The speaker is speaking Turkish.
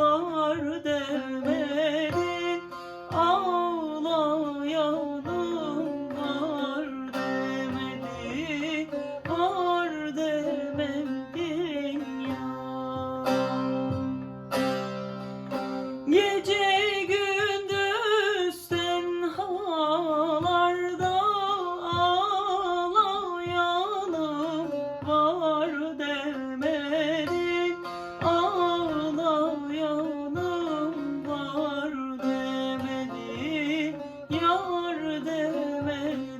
var demedin Ağlayanım var demedin Var demedin ya. Gece var yar demedi